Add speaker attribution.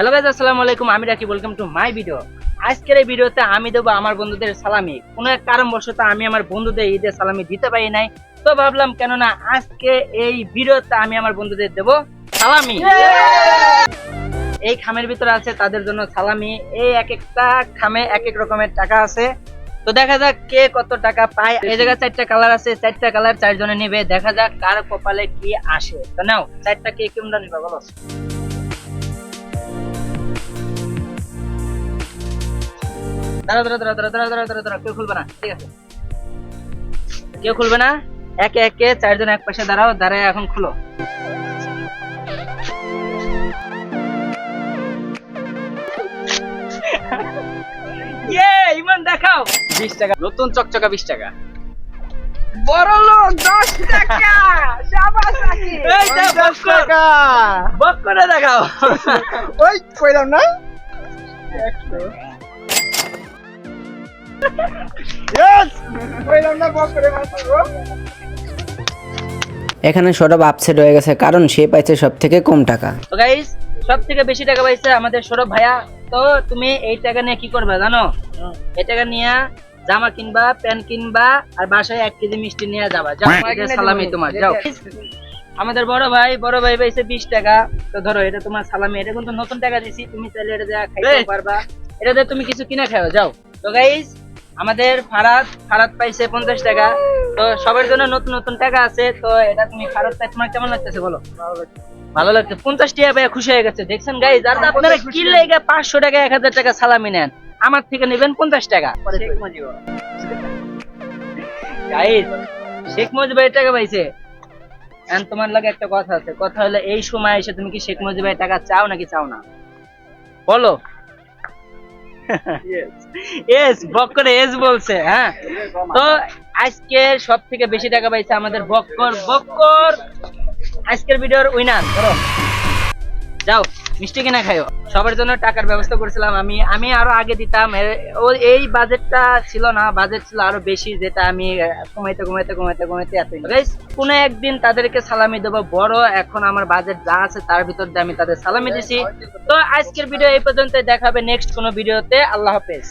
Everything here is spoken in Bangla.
Speaker 1: হ্যালো গাইজ আসসালামু আলাইকুম আমি Raki welcome to my video আজকের এই ভিডিওতে আমি দেবো আমার বন্ধুদের সালামি। কোনো এক কারণবশত আমি আমার বন্ধুদের ঈদের সালামি দিতে পারি নাই। তো ভাবলাম কেননা আজকে এই ভিডিওতে আমি আমার বন্ধুদের দেবো সালামি। এই খামের ভিতরে আছে তাদের জন্য সালামি। এই এক একটা খামে এক এক রকমের টাকা আছে। তো দেখা যাক কে কত টাকা পায়। এই জায়গায় চারটা কালার আছে চারটা কালার চারজনে নেবে। দেখা যাক কার কপালে কি আসে। তো নাও চারটা কে কেমন নিবে বলো। দাঁড়া দাঁড়া দাঁড়া দাঁড়া দাঁড়া কেউ খুলবে না ঠিক আছে। কেউ খুলবে না? একে একে চারজন এক পাশে দাঁড়াও দাঁড়ায় এখন খুলো। ইয়ে, ইমান দেখাও। বিশ টাকা নতুন চকচকা বিশ টাকা।
Speaker 2: বড়
Speaker 1: দেখাও।
Speaker 2: ওই না?
Speaker 3: এখানে সৌরভ আপসেট হয়ে গেছে কারণ সে পাইছে সব থেকে কম টাকা।
Speaker 1: গাইস সব থেকে বেশি টাকা পাইছে আমাদের সৌরভ ভাইয়া। তো তুমি এই টাকা নিয়ে কি করবে জানো? এই টাকা নিয়ে জামা কিনবা প্যান্ট কিনবা আর বাসায় এক কেজি মিষ্টি নিয়ে যাবা। যাও সালামি তোমার যাও। আমাদের বড় ভাই বড় ভাই পাইছে বিশ টাকা। তো ধরো এটা তোমার সালামি এটা কিন্তু নতুন টাকা দিছি। তুমি চাইলে এটা যা খাইতে পারবা। এটা দিয়ে তুমি কিছু কিনে খাও যাও। তো গাইস আমাদের ফারাদ ফারাদ পাইছে পঞ্চাশ টাকা। তো সবার জন্য নতুন নতুন টাকা আছে তো এটা তুমি ফারাদ পাই তোমার কেমন লাগতেছে বলো? ভালো লাগছে। পঞ্চাশ টাকা পাইয়া খুশি হয়ে গেছে। দেখছেন গাইজ আর আপনারা কি লেগে পাঁচশো টাকা এক হাজার টাকা সালামি নেন আমার থেকে নেবেন পঞ্চাশ টাকা। গাইজ শেখ মুজিবের। টাকা পাইছে। And তোমার লাগে একটা কথা আছে। কথা হলো এই সময় এসে তুমি কি শেখ মুজিবের টাকা চাও নাকি চাও না? বলো। এস বক্করে এস বলছে হ্যাঁ। তো আজকে সব থেকে বেশি টাকা পাইছে আমাদের বক্কর। বক্কর, আজকের ভিডিওর উইনার যাও। মিষ্টি কিনা খাইও। সবার জন্য টাকার ব্যবস্থা করেছিলাম আমি। আমি আরও আগে দিতাম। ও, এই বাজেটটা ছিল না, বাজেট ছিল আরও বেশি, যেটা আমি কমাইতে কমাইতে কমাইতে কমাইতে এত কোনো একদিন তাদেরকে সালামি দেবো, বড়, এখন আমার বাজেট যা আছে তার ভিতর দিয়ে আমি তাদের সালামি দিছি। তো আজকের ভিডিও এই পর্যন্ত দেখাবে নেক্সট কোনো ভিডিওতে। আল্লাহ হাফেজ।